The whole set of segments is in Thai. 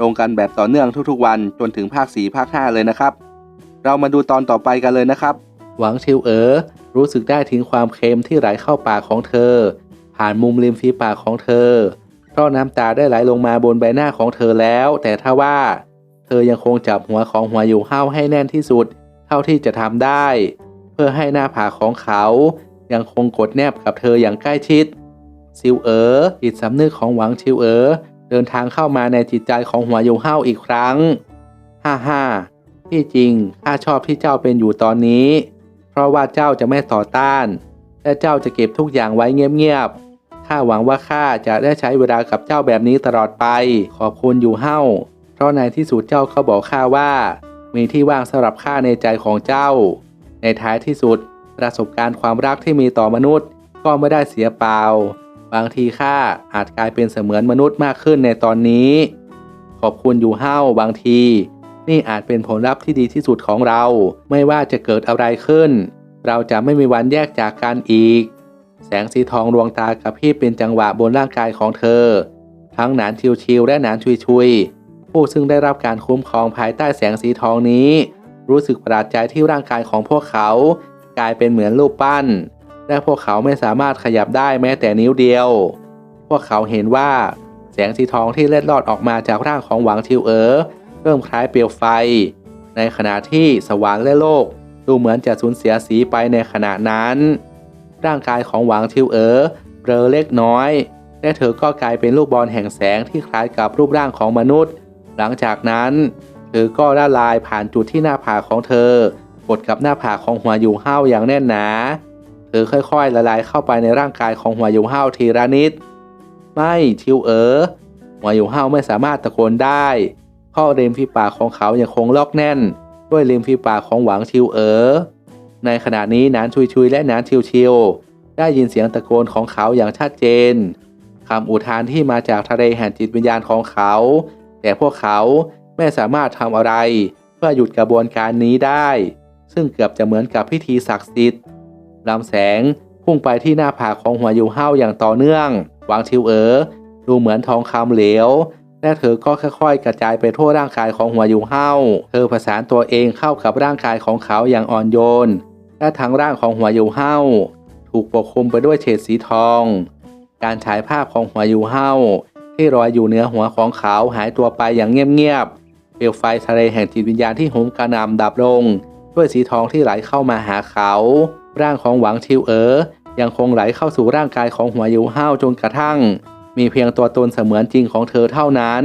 ลงกันแบบต่อเนื่องทุกๆวันจนถึงภาค 4 ภาค 5 เลยนะครับ เรามาดูตอนต่อไปกันเลยนะครับ หวังชิวเอ๋อรู้สึกได้ถึงความเค็มที่ไหลเข้าปากของเธอ ผ่านมุมริมฝีปากของเธอเพราะน้ำตาได้ไหลลงมาบนใบหน้าของเธอแล้ว แต่ถ้าว่า เธอยังคงจับหัวของหัวอยู่ห้าวให้แน่นที่สุด เท่าที่จะทำได้ เพื่อให้หน้าผากของเขา ยังคงกดแนบกับเธออย่างใกล้ชิดซิวเอ๋อจิตสำนึกของหวังชิวเอ๋อ เดินทางเข้ามาในจิตใจของหัวยูเฮาอีกครั้ง ฮ่าฮ่าที่จริงข้าชอบที่เจ้าเป็นอยู่ตอนนี้ เพราะว่าเจ้าจะไม่ต่อต้าน และเจ้าจะเก็บทุกอย่างไว้เงียบๆ ข้าหวังว่าข้าจะได้ใช้เวลากับเจ้าแบบนี้ตลอดไป ขอบคุณอยู่เฮาเพราะในที่สุดเจ้าเขาบอกข้าว่า มีที่ว่างสำหรับข้าในใจของเจ้า ในท้ายที่สุด ประสบการณ์ความรักที่มีต่อมนุษย์ก็ไม่ได้เสียเปล่า บางทีข้าอาจกลายเป็นเสมือนมนุษย์มากขึ้นในตอนนี้ ขอบคุณอยู่เฮ้าบางที นี่อาจเป็นผลลัพธ์ที่ดีที่สุดของเรา ไม่ว่าจะเกิดอะไรขึ้น เราจะไม่มีวันแยกจากกันอีก แสงสีทองดวงตากับพี่เป็นจังหวะบนร่างกายของเธอ ทั้งหนานชิวๆและหนานชุยๆ ผู้ซึ่งได้รับการคุ้มครองภายใต้แสงสีทองนี้ รู้สึกประหลาดใจที่ร่างกายของพวกเขา กลายเป็นเหมือนรูปปั้น และพวกเขาไม่สามารถขยับได้แม้แต่นิ้วเดียว พวกเขาเห็นว่าแสงสีทองที่เล็ดลอดออกมาจากร่างของหวังทิวเอ๋อเริ่มคล้ายเปลวไฟ ในขณะที่สว่างและโลก ดูเหมือนจะสูญเสียสีไปในขณะนั้น ร่างกายของหวังทิวเอ๋อเบลอเล็กน้อย และเธอก็กลายเป็นลูกบอลแห่งแสงที่คล้ายกับรูปร่างของมนุษย์ หลังจากนั้น เธอก็ละลายผ่านจุดที่หน้าผากของเธอกดกับหน้าผากของหัวอยู่ห้าอย่างแน่นหนา อค่อยๆละลายเข้าไปในร่างกายของหัวยู่ห้าทีละนิด ไม่ทิวเอ๋อหัวยู่ห้าไม่สามารถตะโกนได้เพราะริมฝีปากของเขายังคงล็อกแน่น ด้วยริมฝีปากของหวังทิวเอ๋อในขณะนี้นานชุยชุยและนานชิวชิวได้ยินเสียงตะโกนของเขาอย่างชัดเจนคำอุทานที่มาจากทะเลแห่งจิตวิญญาณของเขา แต่พวกเขาไม่สามารถทำอะไร เพื่อหยุดกระบวนการนี้ได้ ซึ่งเกือบจะเหมือนกับพิธีศักดิ์สิทธิ์ ลำแสง พุ่งไปที่หน้าผากของหัวยูเฮาอย่างต่อเนื่อง วางชิวเอ๋อดูเหมือนทองคำเหลวและเธอก็ค่อยๆ กระจายไปทั่วร่างกายของหัวยูเฮาเธอผสานตัวเองเข้ากับร่างกายของเขาอย่างอ่อนโยน และทั้งร่างของหัวยูเฮาถูกปกคลุมไปด้วยเฉดสีทอง การฉายภาพของหัวยูเฮาที่ลอยอยู่เหนือหัวของเขาหายตัวไปอย่างเงียบๆ เปลวไฟทะเลแห่งจิตวิญญาณที่โหมกระหน่ำดับลง ด้วยสีทองที่ไหลเข้ามาหาเขา ร่างของหวังชิวเอ๋อยังคงไหลเข้าสู่ร่างกายของหัวยูห้าวจนกระทั่ง มีเพียงตัวตนเสมือนจริงของเธอเท่านั้น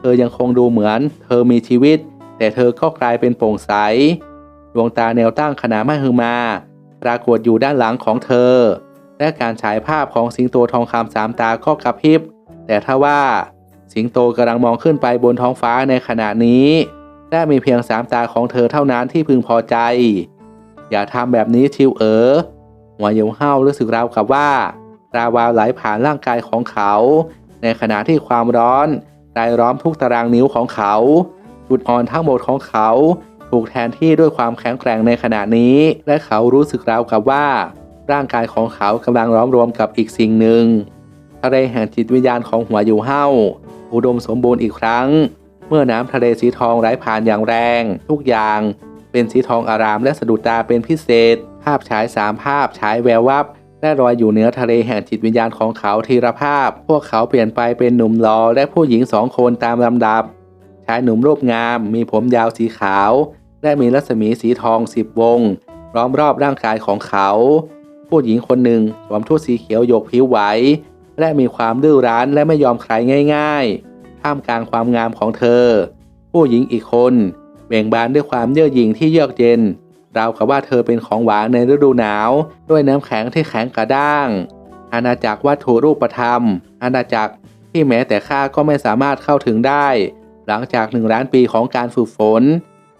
เธอยังคงดูเหมือน เธอมีชีวิต แต่เธอก็กลายเป็นโปร่งใส ดวงตาแนวตั้งขนาดไม่หือมา ปรากฏอยู่ด้านหลังของเธอ และการฉายภาพของสิงโตทองคำสามตาก็กระพริบ แต่ถ้าว่า สิงโตกำลังมองขึ้นไปบนท้องฟ้าในขณะนี้และมีเพียงสามตาของเธอเท่านั้นที่พึงพอใจ อย่าทำแบบนี้ชิวเอ๋อหัวเยวห้ารู้สึกราวกับว่าลาวาไหลผ่านร่างกายของเขา ในขณะที่ความร้อนรายล้อมทุกตารางนิ้วของเขาจุดอ่อนทั้งหมดของเขา ถูกแทนที่ด้วยความแข็งแกร่งในขณะนี้ และเขารู้สึกราวกับว่า ร่างกายของเขากำลังล้อมรวมกับอีกสิ่งหนึ่งทะเลแห่งจิตวิญญาณของหัวอยู่เฮ้าอุดมสมบูรณ์อีกครั้ง เมื่อน้ำทะเลสีทองไหลผ่านอย่างแรง ทุกอย่าง เป็นสีทองอารามและสะดุดตาเป็นพิเศษ ภาพฉายสามภาพฉายแวววับและลอยอยู่เหนือทะเลแห่งจิตวิญญาณของเขาทีละภาพ พวกเขาเปลี่ยนไปเป็นหนุ่มหล่อและผู้หญิงสองคนตามลำดับ ชายหนุ่มรูปงาม มีผมยาวสีขาว และมีรัศมีสีทองสิบวง ล้อมรอบร่างกายของเขา ผู้หญิงคนหนึ่งสวมชุดสีเขียวหยกผิวไหว และมีความดื้อรั้นและไม่ยอมใครง่าย ๆ ท่ามกลางความงามของเธอ ผู้หญิงอีกคน เบ่งบานด้วยความเยือกหยิ่งที่เยือกเย็น ราวกับว่าเธอเป็นของหวานในฤดูหนาว ด้วยน้ำแข็งที่แข็งกระด้าง อาณาจักรวัตถุรูปธรรม อาณาจักรที่แม้แต่ข้าก็ไม่สามารถเข้าถึงได้ หลังจากหนึ่งล้านปีของการฝึกฝน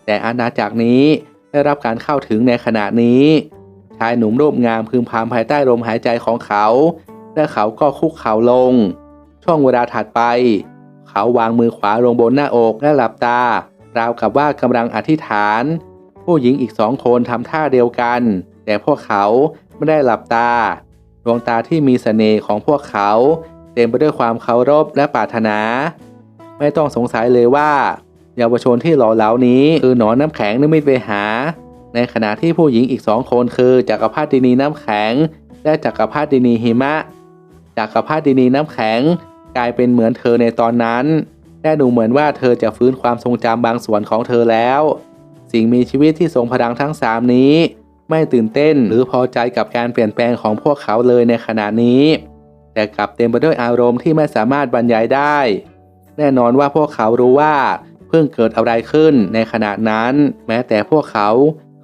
แต่อาณาจักรนี้ได้รับการเข้าถึงในขณะนี้ ชายหนุ่มรูปงามพึมพำภายใต้ลมหายใจของเขา และเขาก็คุกเข่าลง ช่วงเวลาถัดไป เขาวางมือขวาลงบนหน้าอกและหลับตา ราวกับว่ากำลังอธิษฐาน ผู้หญิงอีกสองคนทำท่าเดียวกัน แต่พวกเขาไม่ได้หลับตา ดวงตาที่มีเสน่ห์ของพวกเขา เต็มไปด้วยความเคารพและปรารถนา ไม่ต้องสงสัยเลยว่า เยาวชนที่หล่อเหลานี้คือหนอนน้ำแข็งนิมิตเวหา ในขณะที่ผู้หญิงอีกสองคนคือจักรพรรดินีน้ำแข็ง และจักรพรรดินีหิมะจักรพรรดินีน้ำแข็งกลายเป็นเหมือนเธอในตอนนั้น และดูเหมือนว่าเธอจะฟื้นความทรงจำบางส่วนของเธอแล้ว สิ่งมีชีวิตที่ทรงพลังทั้งสามนี้ ไม่ตื่นเต้นหรือพอใจกับการเปลี่ยนแปลงของพวกเขาเลยในขณะนี้ แต่กลับเต็มไปด้วยอารมณ์ที่ไม่สามารถบรรยายได้ แน่นอนว่าพวกเขารู้ว่าเพิ่งเกิดอะไรขึ้นในขณะนั้น แม้แต่พวกเขา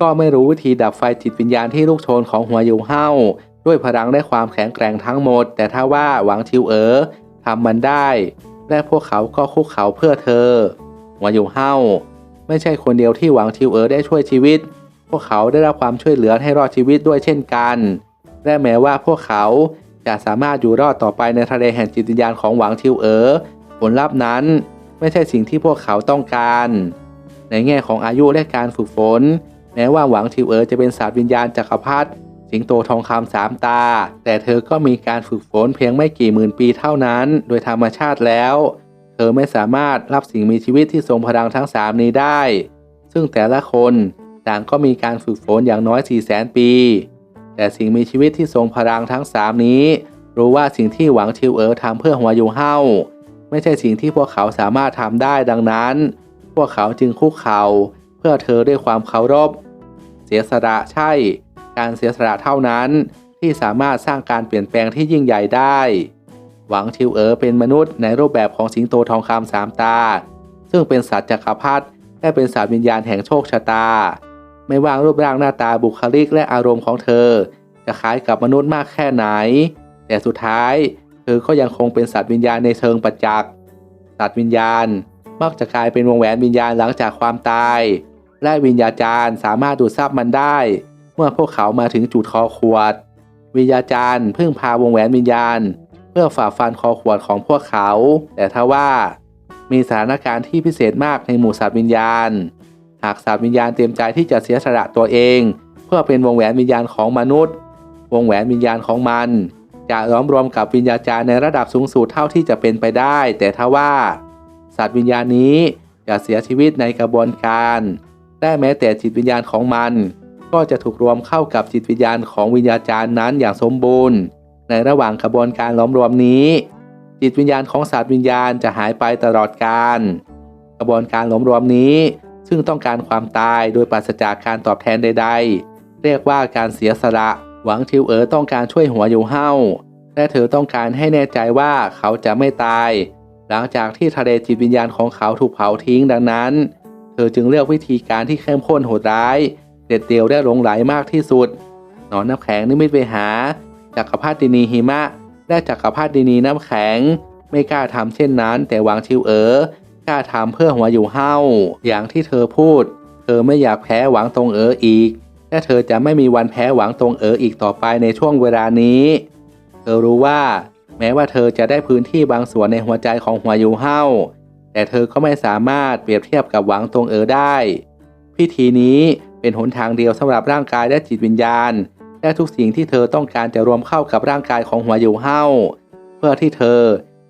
ก็ไม่รู้วิธีดับไฟจิตวิญญาณที่ลูกโชนของหัวยูเฮาด้วยพลังและความแข็งแกร่งทั้งหมด แต่ถ้าว่าหวังชิวเอ๋อทำมันได้ และพวกเขาก็คุกเข่าเพื่อเธอหัวยูเฮาไม่ใช่คนเดียวที่หวังชิวเอ๋อได้ช่วยชีวิต พวกเขาได้รับความช่วยเหลือให้รอดชีวิตด้วยเช่นกัน และแม้ว่าพวกเขาจะสามารถอยู่รอดต่อไปในทะเลแห่งจิตวิญญาณของหวังชิวเอ๋อผลลัพธ์นั้นไม่ใช่สิ่งที่พวกเขาต้องการ ในแง่ของอายุและการฝึกฝน แม้ว่าหวังทิวเอ๋อจะเป็นศาสตร์วิญญาณจักรพรรดิ สิงโตทองคำสามตา แต่เธอก็มีการฝึกฝนเพียงไม่กี่หมื่นปีเท่านั้น โดยธรรมชาติแล้ว เธอไม่สามารถรับสิ่งมีชีวิตที่ทรงพลังทั้งสามนี้ได้ ซึ่งแต่ละคนต่างก็มีการฝึกฝนอย่างน้อย 4 0 0 0 0 0ปี แต่สิ่งมีชีวิตที่ทรงพลังทั้งสามนี้ รู้ว่าสิ่งที่หวังทิวเอ๋อทำเพื่อหัวยูเฮาไม่ใช่สิ่งที่พวกเขาสามารถทำได้ดังนั้น พวกเขาจึงคุกเข่าเพื่อเธอด้วยความเคารพ เสียสละใช่ การเสียสละเท่านั้น ที่สามารถสร้างการเปลี่ยนแปลงที่ยิ่งใหญ่ได้ หวังชิวเอ๋อเป็นมนุษย์ในรูปแบบของสิงโตทองคำสามตา ซึ่งเป็นสัตว์จักรพรรดิและเป็นสัตว์วิญญาณแห่งโชคชะตา ไม่ว่ารูปร่างหน้าตาบุคลิกและอารมณ์ของเธอ จะคล้ายกับมนุษย์มากแค่ไหน แต่สุดท้ายเธอก็ยังคงเป็นสัตว์วิญญาณในเชิงประจักษ์สัตว์วิญญาณมักจะกลายเป็นวงแหวนวิญญาณหลังจากความตาย และวิญญาจารย์สามารถดูดซับมันได้ เมื่อพวกเขามาถึงจุดคอขวด วิญญาจารย์พึ่งพาวงแหวนวิญญาณ เพื่อฝ่าฟันคอขวดของพวกเขา แต่ถ้าว่า มีสถานการณ์ที่พิเศษมากในหมู่สัตว์วิญญาณ หากสัตว์วิญญาณเตรียมใจที่จะเสียสละตัวเอง เพื่อเป็นวงแหวนวิญญาณของมนุษย์ วงแหวนวิญญาณของมันจะล้อมรวมกับวิญญาจารย์ในระดับสูงสุดเท่าที่จะเป็นไปได้ แต่ถ้าว่า สัตว์วิญญาณนี้จะเสียชีวิตในกระบวนการและแม้แต่จิตวิญญาณของมัน ก็จะถูกรวมเข้ากับจิตวิญญาณของวิญญาจารย์นั้นอย่างสมบูรณ์ ในระหว่างกระบวนการล้อมรวมนี้ จิตวิญญาณของสัตว์วิญญาณจะหายไปตลอดการะบวนการล้อมรวมนี้ ซึ่งต้องการความตายโดยปราศจากการตอบแทนใด ๆ เรียกว่าการเสียสละหวังทิวเอ๋อต้องการช่วยหัวอยู่เฮาและเธอต้องการให้แน่ใจว่าเขาจะไม่ตาย หลังจากที่ทะเลจิตวิญญาณของเขาถูกเผาทิ้งดังนั้น เธอจึงเลือกวิธีการที่เข้มข้นโหดร้าย เด็ดเดี่ยวและหลงไหลมากที่สุด หนอนน้ำแข็งนิมิตไปหาจักรพรรดินีหิมะ และจักรพรรดินีน้ำแข็ง ไม่กล้าทำเช่นนั้น แต่หวังชิวเอ๋อกล้าทำเพื่อหัวอยู่เฮาอย่างที่เธอพูด เธอไม่อยากแพ้หวังตรงเอ๋ออีก และเธอจะไม่มีวันแพ้หวังตรงเอ๋ออีกต่อไปในช่วงเวลานี้ เธอรู้ว่า แม้ว่าเธอจะได้พื้นที่บางส่วนในหัวใจของหัวยูเฮาแต่เธอก็ไม่สามารถเปรียบเทียบกับหวังตรงเอ๋อได้ พิธีนี้ เป็นหนทางเดียวสำหรับร่างกายและจิตวิญญาณ และทุกสิ่งที่เธอต้องการจะรวมเข้ากับร่างกายของหัวยูเฮาเพื่อที่เธอ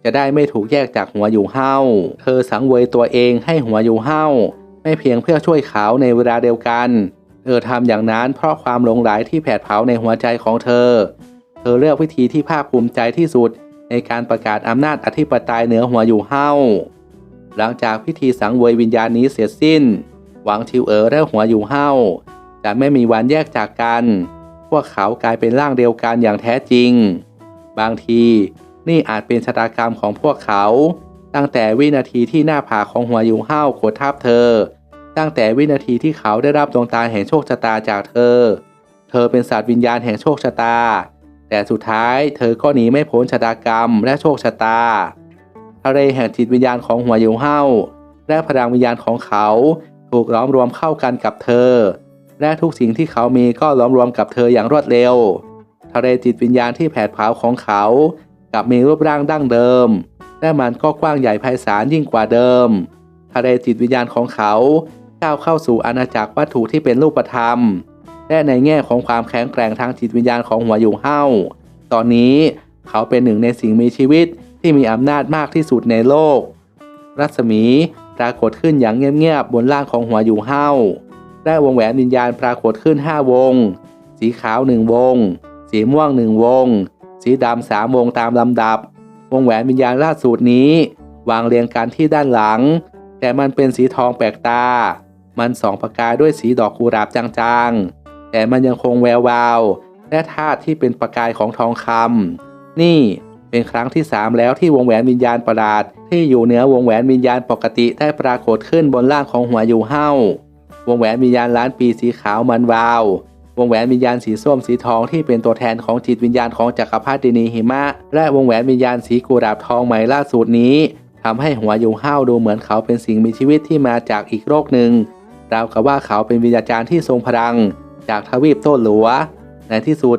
จะได้ไม่ถูกแยกจากหัวยูเฮาเธอสังเวยตัวเองให้หัวยูเฮาไม่เพียงเพื่อช่วยเขาในเวลาเดียวกัน เธอทำอย่างนั้นเพราะความหลงไหลที่แผดเผาในหัวใจของเธอ เธอเลือกวิธีที่ภาคภูมิใจที่สุดในการประกาศอำนาจอธิปไตยเหนือหัวยูเฮาหลังจากพิธีสังเวยวิญญาณนี้เสร็จสิ้น หวังทิวเอ๋อและหัวยูเฮาจะไม่มีวันแยกจากกัน พวกเขากลายเป็นร่างเดียวกันอย่างแท้จริง บางทีนี่อาจเป็นชะตากรรมของพวกเขา ตั้งแต่วินาทีที่หน้าผากของหัวยูเฮากดทับเธอ ตั้งแต่วินาทีที่เขาได้รับดวงตาแห่งโชคชะตาจากเธอ เธอเป็นสัตว์วิญญาณแห่งโชคชะตา แต่สุดท้ายเธอก็หนีไม่พ้นชะตากรรมและโชคชะตาทะเลแห่งจิตวิญญาณของหัวยูเฮาและพลังวิญญาณของเขา ถูกล้อมรวมเข้ากันกับเธอ และทุกสิ่งที่เขามีก็ล้อมรวมกับเธออย่างรวดเร็วทะเลจิตวิญญาณที่แผดเผาของเขากลับมีรูปร่างดั้งเดิม และมันก็กว้างใหญ่ไพศาลยิ่งกว่าเดิม ทะเลจิตวิญญาณของเขาก้าวเข้าสู่อาณาจักรวัตถุที่เป็นรูปธรรม และในแง่ของความแข็งแกร่งทางจิตวิญญาณของหัวอยู่เฮ้าตอนนี้เขาเป็นหนึ่งในสิ่งมีชีวิตที่มีอำนาจมากที่สุดในโลก รัศมี ปรากฏขึ้นอย่างเงียบๆบนล่างของหัวอยู่เฮ้าและวงแหวนวิญญาณปรากฏขึ้น 5 วง สีขาวหนึ่งวง สีม่วงหนึ่งวง สีดำสามวงตามลำดับ วงแหวนวิญญาณล่าสุดนี้ วางเรียงกันที่ด้านหลัง แต่มันเป็นสีทองแปลกตา มันส่องประกายด้วยสีดอกกุหลาบจางๆ แต่มันยังคงแวววาวและธาตุที่เป็นประกายของทองคำนี่ เป็นครั้งที่สามแล้วที่วงแหวนวิญญาณประหลาด ที่อยู่เหนือวงแหวนวิญญาณปกติได้ปรากฏขึ้นบนล่างของหัวอยู่เฮ้าวงแหวนวิญญาณล้านปีสีขาวมันวาว วงแหวนวิญญาณสีส้มสีทองที่เป็นตัวแทนของจิตวิญญาณของจักรพรรดินีหิมะ และวงแหวนวิญญาณสีกุหลาบทองใหม่ล่าสุดนี้ทำให้หัวอยู่เฮ้าดูเหมือนเขาเป็นสิ่งมีชีวิตที่มาจากอีกโลกหนึ่งราวกับว่าเขาเป็นวิญญาจารย์ที่ทรงพลัง จากทวีปโต้หลัว ในที่สุด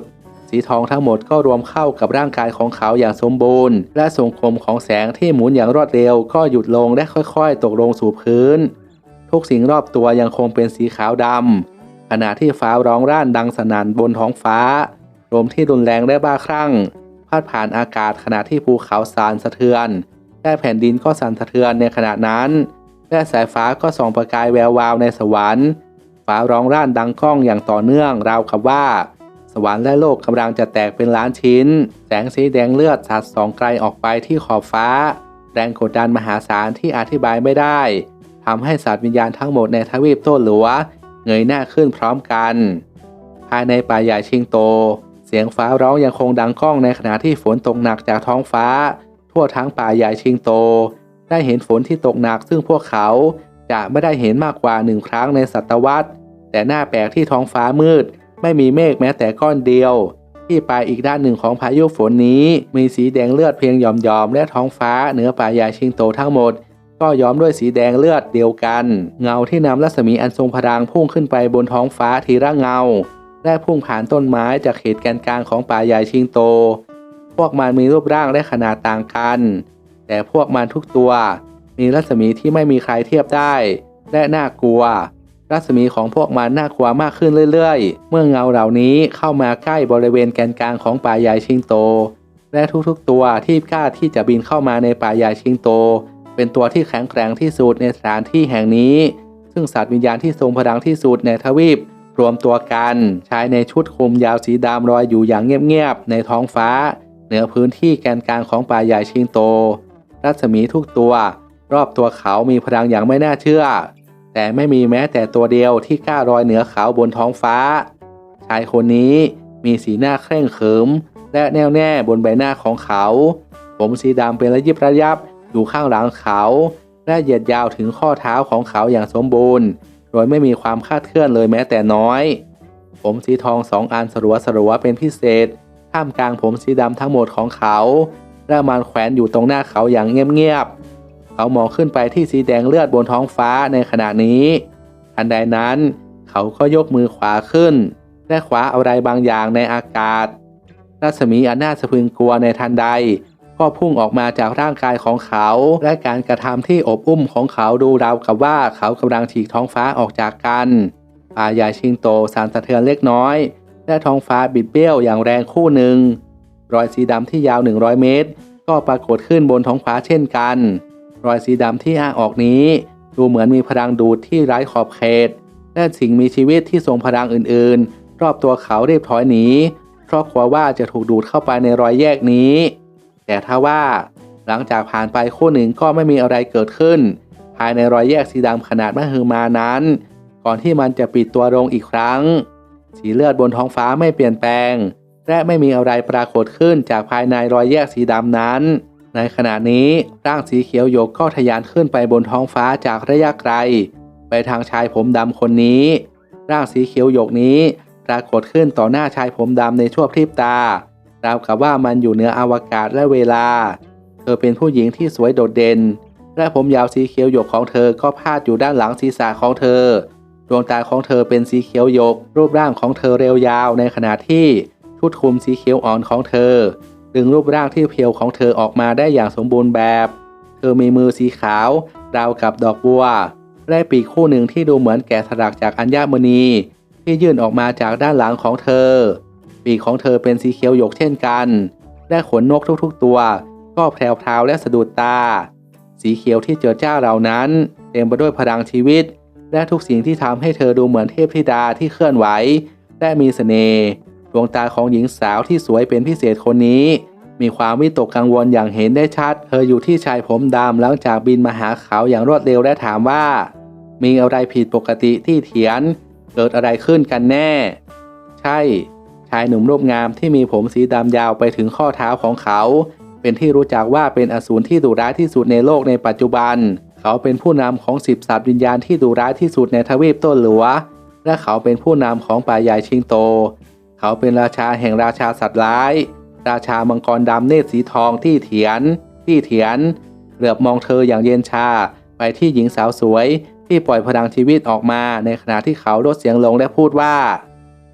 สีทองทั้งหมดก็รวมเข้ากับร่างกายของเขาอย่างสมบูรณ์ และทรงคมของแสงที่หมุนอย่างรวดเร็วก็หยุดลงและค่อยๆ ตกลงสู่พื้น ทุกสิ่งรอบตัวยังคงเป็นสีขาวดำขณะที่ฟ้าร้องร่านดังสนั่นบนท้องฟ้าลมที่รุนแรงและบ้าคลั่งพัดผ่านอากาศขณะที่ภูเขาสั่นสะเทือนและแผ่นดินก็สั่นสะเทือนในขณะนั้นและสายฟ้าก็ส่องประกายแวววาวในสวรรค์ฟ้าร้องร่านดังก้องอย่างต่อเนื่องราวกับว่า สวรรค์และโลกกำลังจะแตกเป็นล้านชิ้น แสงสีแดงเลือดสาดส่องไกลออกไปที่ขอบฟ้า แรงกดดันมหาศาลที่อธิบายไม่ได้ทำให้สัตว์วิญญาณทั้งหมดในทวีปโต้หลัว เงยหน้าขึ้นพร้อมกัน ภายในป่าใหญ่ชิงโต เสียงฟ้าร้องยังคงดังก้องในขณะที่ฝนตกหนักจากท้องฟ้า ทั่วทั้งป่าใหญ่ชิงโต ได้เห็นฝนที่ตกหนักซึ่งพวกเขาจะไม่ได้เห็นมากกว่าหนึ่งครั้งในศตวรรษ แต่หน้าแปลกที่ท้องฟ้ามืด ไม่มีเมฆแม้แต่ก้อนเดียว ที่ปลายอีกด้านหนึ่งของพายุฝนนี้ มีสีแดงเลือดเพียงหย่อมๆและท้องฟ้าเหนือป่าใหญ่ชิงโตทั้งหมด ก็ย้อมด้วยสีแดงเลือดเดียวกัน เงาที่นำรัศมีอันทรงพลังพุ่งขึ้นไปบนท้องฟ้าทีละเงา และพุ่งผ่านต้นไม้จากเขตแกนกลางของป่าใหญ่ชิงโต พวกมันมีรูปร่างและขนาดต่างกัน แต่พวกมันทุกตัว มีรัศมีที่ไม่มีใครเทียบได้ และน่ากลัว รัศมีของพวกมันน่ากลัวมากขึ้นเรื่อยๆ เมื่อเงาเหล่านี้เข้ามาใกล้บริเวณแกนกลางของป่าใหญ่ชิงโต และทุกๆตัวที่กล้าที่จะบินเข้ามาในป่าใหญ่ชิงโต เป็นตัวที่แข็งแกร่งที่สุดในสถานที่แห่งนี้ ซึ่งสัตว์วิญญาณที่ทรงพลังที่สุดในทวีป รวมตัวกันใช้ในชุดคลุมยาวสีดำลอยอยู่อย่างเงียบๆในท้องฟ้า เหนือพื้นที่แกนกลางของป่าใหญ่ชิงโต รัศมีทุกตัว รอบตัวเขามีพลังอย่างไม่น่าเชื่อ แต่ไม่มีแม้แต่ตัวเดียวที่กล้าลอยเหนือเขาบนท้องฟ้า ชายคนนี้มีสีหน้าเคร่งขรึมและแน่วแน่บนใบหน้าของเขา ผมสีดำเป็นระยิบระยับอยู่ข้างหลังเขา และเหยียดยาวถึงข้อเท้าของเขาอย่างสมบูรณ์ โดยไม่มีความคาดเคลื่อนเลยแม้แต่น้อย ผมสีทองสองอันสลัวสลัวเป็นพิเศษ ท่ามกลางผมสีดำทั้งหมดของเขา และมันแขวนอยู่ตรงหน้าเขาอย่างเงียบๆ เขามองขึ้นไปที่สีแดงเลือดบนท้องฟ้าในขณะนี้ทันใดนั้น เขาก็ยกมือขวาขึ้น และขวาอะไรบางอย่างในอากาศ รัศมีอันน่าสะพึงกลัวในทันใด ก็พุ่งออกมาจากร่างกายของเขา และการกระทำที่อบอุ้มของเขาดูราวกับว่าเขากำลังฉีกท้องฟ้าออกจากกันป่าใหญ่ชิงโตสั่นสะเทือนเล็กน้อย และท้องฟ้าบิดเบี้ยวอย่างแรงคู่หนึ่งรอยสีดำที่ยาว 100 เมตร ก็ปรากฏขึ้นบนท้องฟ้าเช่นกัน รอยสีดำที่อ้าออกนี้ ดูเหมือนมีพลังดูดที่ไร้ขอบเขต และสิ่งมีชีวิตที่ทรงพลังอื่นๆ รอบตัวเขาเรียบถอยหนีเพราะกลัวว่าจะถูกดูดเข้าไปในรอยแยกนี้ แต่ถ้าว่า หลังจากผ่านไปคู่หนึ่งก็ไม่มีอะไรเกิดขึ้น ภายในรอยแยกสีดำขนาดมหึมานั้น ก่อนที่มันจะปิดตัวลงอีกครั้ง สีเลือดบนท้องฟ้าไม่เปลี่ยนแปลง และไม่มีอะไรปรากฏขึ้นจากภายในรอยแยกสีดำนั้น ในขณะนี้ร่างสีเขียวโยกก็ทะยานขึ้นไปบนท้องฟ้าจากระยะไกล ไปทางชายผมดำคนนี้ ร่างสีเขียวโยกนี้ปรากฏขึ้นต่อหน้าชายผมดำในชั่วพริบตาราวกับว่ามันอยู่เหนืออวกาศและเวลา เธอเป็นผู้หญิงที่สวยโดดเด่น และผมยาวสีเขียวหยกของเธอก็พาดอยู่ด้านหลังศีรษะของเธอ ดวงตาของเธอเป็นสีเขียวหยก รูปร่างของเธอเรียวยาวในขณะที่ชุดคลุมสีเขียวอ่อนของเธอ ดึงรูปร่างที่เพียวของเธอออกมาได้อย่างสมบูรณ์แบบ เธอมีมือสีขาวราวกับดอกบัวและปีกคู่หนึ่งที่ดูเหมือนแกะสลักจากอัญมณี ที่ยื่นออกมาจากด้านหลังของเธอ ปีกของเธอเป็นสีเขียวหยกเช่นกัน และขนนกทุกๆตัว ก็แพรวๆและสะดุดตา สีเขียวที่เจิดจ้าเหล่านั้น เต็มไปด้วยพลังชีวิต และทุกสิ่งที่ทำให้เธอดูเหมือนเทพธิดาที่เคลื่อนไหว และมีเสน่ห์ ดวงตาของหญิงสาวที่สวยเป็นพิเศษคนนี้ มีความวิตกกังวลอย่างเห็นได้ชัด เธออยู่ที่ชายผมดำหลังจากบินมาหาเขาอย่างรวดเร็วและถามว่า มีอะไรผิดปกติที่เถียน เกิดอะไรขึ้นกันแน่ ใช่ ชายหนุ่มรูปงามที่มีผมสีดำยาวไปถึงข้อเท้าของเขา เป็นที่รู้จักว่าเป็นอสูรที่ดุร้ายที่สุดในโลกในปัจจุบัน เขาเป็นผู้นำของสิบสัตว์วิญญาณที่ดุร้ายที่สุดในทวีปต้นหลัวและเขาเป็นผู้นำของป่าใหญ่ชิงโต เขาเป็นราชาแห่งราชาสัตว์ร้าย ราชามังกรดำเนตรสีทองที่เถียน ที่เถียน เหลือบมองเธออย่างเย็นชา ไปที่หญิงสาวสวย ที่ปล่อยพลังชีวิตออกมา ในขณะที่เขาลดเสียงลงและพูดว่า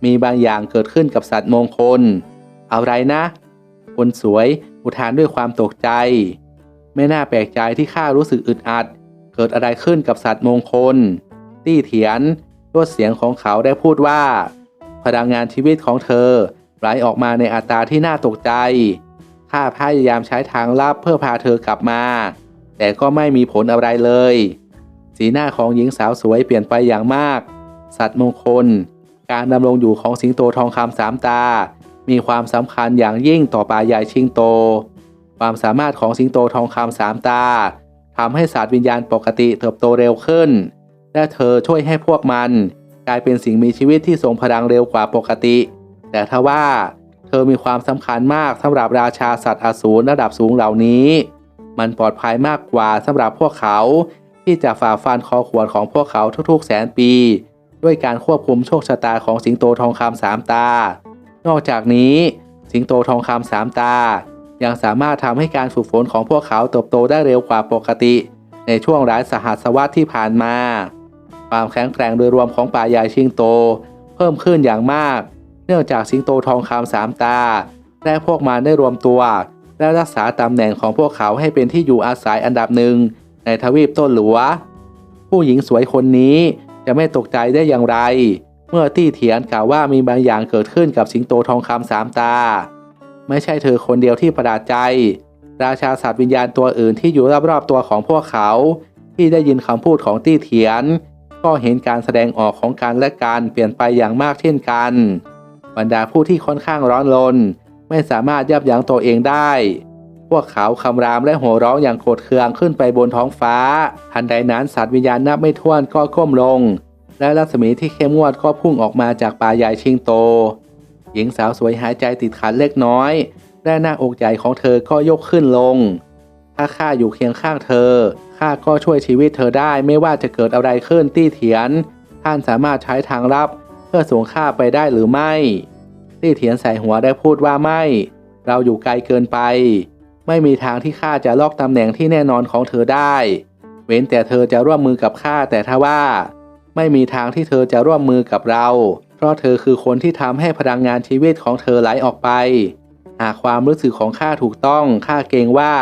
มีบางอย่างเกิดขึ้นกับสัตว์มงคล อะไรนะ คนสวยอุทานด้วยความตกใจ ไม่น่าแปลกใจที่ข้ารู้สึกอึดอัด เกิดอะไรขึ้นกับสัตว์มงคล ตี้เถียนลดเสียงของเขาได้พูดว่า พลังงานชีวิตของเธอไหลออกมาในอัตราที่น่าตกใจ ข้าพยายามใช้ทางลับเพื่อพาเธอกลับมา แต่ก็ไม่มีผลอะไรเลย สีหน้าของหญิงสาวสวยเปลี่ยนไปอย่างมาก สัตว์มงคล การดำรงอยู่ของสิงโตทองคำสามตา มีความสำคัญอย่างยิ่งต่อป่าใหญ่ชิงโต ความสามารถของสิงโตทองคำสามตาทำให้สัตว์วิญญาณปกติเติบโตเร็วขึ้น และเธอช่วยให้พวกมัน กลายเป็นสิ่งมีชีวิตที่ทรงพลังเร็วกว่าปกติ แต่ทว่า เธอมีความสำคัญมากสำหรับราชาสัตว์อสูรระดับสูงเหล่านี้ มันปลอดภัยมากกว่าสำหรับพวกเขา ที่จะฝ่าฟันคอขวดของพวกเขาทุกๆ แสนปี ด้วยการควบคุมโชคชะตาของสิงโตทองคำสามตา นอกจากนี้ สิงโตทองคำสามตา ยังสามารถทำให้การฝึกฝนของพวกเขาเติบโตได้เร็วกว่าปกติ ในช่วงหลายสหัสวรรษที่ผ่านมา ความแข็งแกร่งโดยรวมของป่าใหญ่ชิงโต เพิ่มขึ้นอย่างมาก เนื่องจากสิงโตทองคำสามตาและพวกมันได้รวมตัว และรักษาตำแหน่งของพวกเขาให้เป็นที่อยู่อาศัยอันดับหนึ่งในทวีปต้นหลัว ผู้หญิงสวยคนนี้จะไม่ตกใจได้อย่างไร เมื่อตี้เถียนกล่าวว่ามีบางอย่างเกิดขึ้นกับสิงโตทองคำสามตา ไม่ใช่เธอคนเดียวที่ประหลาดใจ ราชาสัตว์วิญญาณตัวอื่นที่อยู่รอบๆตัวของพวกเขา ที่ได้ยินคำพูดของตี้เถียน ก็เห็นการแสดงออกของการและการเปลี่ยนไปอย่างมากเช่นกัน บรรดาผู้ที่ค่อนข้างร้อนรนไม่สามารถยับยั้งตัวเองได้ พวกเขาคำรามและโห่ร้องอย่างโกรธเคืองขึ้นไปบนท้องฟ้า ทันใดนั้นสัตว์วิญญาณนับไม่ถ้วนก็ก้มลง และรัศมีที่เข้มงวดก็พุ่งออกมาจากป่าใหญ่ชิงโต หญิงสาวสวยหายใจติดขัดเล็กน้อย และหน้าอกใหญ่ของเธอก็ยกขึ้นลง ถ้าข้าอยู่เคียงข้างเธอ ข้าก็ช่วยชีวิตเธอได้ไม่ว่าจะเกิดอะไรขึ้นตี้เถียน ท่านสามารถใช้ทางลับเพื่อส่งข้าไปได้หรือไม่ ตี้เถียนใส่หัวได้พูดว่าไม่ เราอยู่ไกลเกินไป ไม่มีทางที่ข้าจะลอกตำแหน่งที่แน่นอนของเธอได้ เว้นแต่เธอจะร่วมมือกับข้าแต่ถ้าว่า ไม่มีทางที่เธอจะร่วมมือกับเรา เพราะเธอคือคนที่ทำให้พลังงานชีวิตของเธอไหลออกไป หากความรู้สึกของข้าถูกต้องข้าเกรงว่า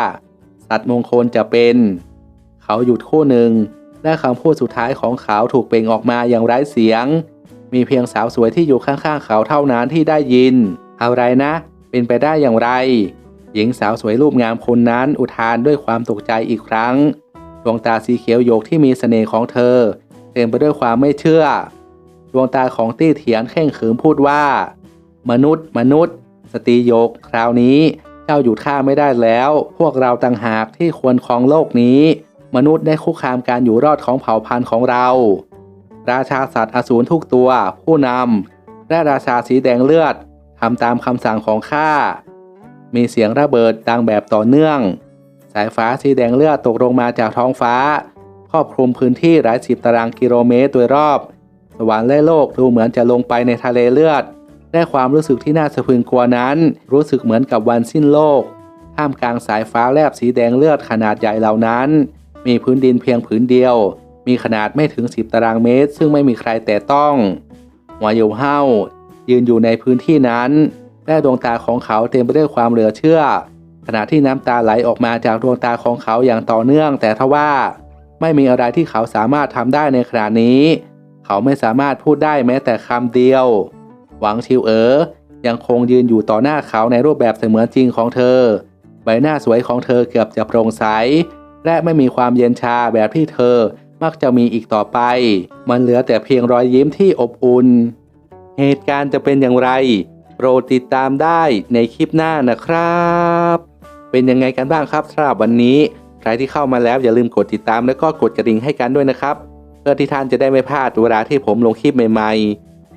สัตว์มงคลจะเป็น เขาหยุดคู่หนึ่ง และคำพูดสุดท้ายของเขาถูกเปล่งออกมาอย่างไร้เสียง มีเพียงสาวสวยที่อยู่ข้างๆเขาเท่านั้นที่ได้ยิน อะไรนะ เป็นไปได้อย่างไร หญิงสาวสวยรูปงามคนนั้นอุทานด้วยความตกใจอีกครั้งดวงตาสีเขียวโยกที่มีเสน่ห์ของเธอ เต็มไปด้วยความไม่เชื่อ ดวงตาของตี้เถียนเข่งขืมพูดว่า มนุษย์ มนุษย์ สตรีโยก คราวนี้ เจ้าหยุดข้าไม่ได้แล้ว พวกเราต่างหากที่ควรครองโลกนี้ มนุษย์ได้คุกคามการอยู่รอดของเผ่าพันธุ์ของเรา ราชาสัตว์อสูรทุกตัว ผู้นำและราชาสีแดงเลือดทำตามคำสั่งของข้า มีเสียงระเบิดดังแบบต่อเนื่อง สายฟ้าสีแดงเลือดตกลงมาจากท้องฟ้า ครอบคลุมพื้นที่หลายสิบตารางกิโลเมตรโดยรอบ สวรรค์และโลกดูเหมือนจะลงไปในทะเลเลือด และความรู้สึกที่น่าสะพรึงกลัวนั้น รู้สึกเหมือนกับวันสิ้นโลก ท่ามกลางสายฟ้าแลบสีแดงเลือดขนาดใหญ่เหล่านั้น มีพื้นดินเพียงผืนเดียว มีขนาดไม่ถึง 10 ตารางเมตร ซึ่งไม่มีใครแตะต้องหัวโยเฮายืนอยู่ในพื้นที่นั้น และดวงตาของเขาเต็มไปด้วยความเหลือเชื่อ ขณะที่น้ำตาไหลออกมาจากดวงตาของเขาอย่างต่อเนื่อง แต่ทว่าไม่มีอะไรที่เขาสามารถทำได้ในขณะนี้ เขาไม่สามารถพูดได้แม้แต่คำเดียว หวังชิวเอ๋อยังคงยืนอยู่ต่อหน้าเขาในรูปแบบเสมือนจริงของเธอ ใบหน้าสวยของเธอเกือบจะโปร่งใส และไม่มีความเย็นชาแบบที่เธอมักจะมีอีกต่อไป มันเหลือแต่เพียงรอยยิ้มที่อบอุ่น เหตุการณ์จะเป็นอย่างไร โปรดติดตามได้ในคลิปหน้านะครับ เป็นยังไงกันบ้างครับสำหรับวันนี้ ใครที่เข้ามาแล้วอย่าลืมกดติดตามแล้วก็กดกระดิ่งให้กันด้วยนะครับ เพื่อที่ท่านจะได้ไม่พลาดเวลาที่ผมลงคลิปใหม่ๆ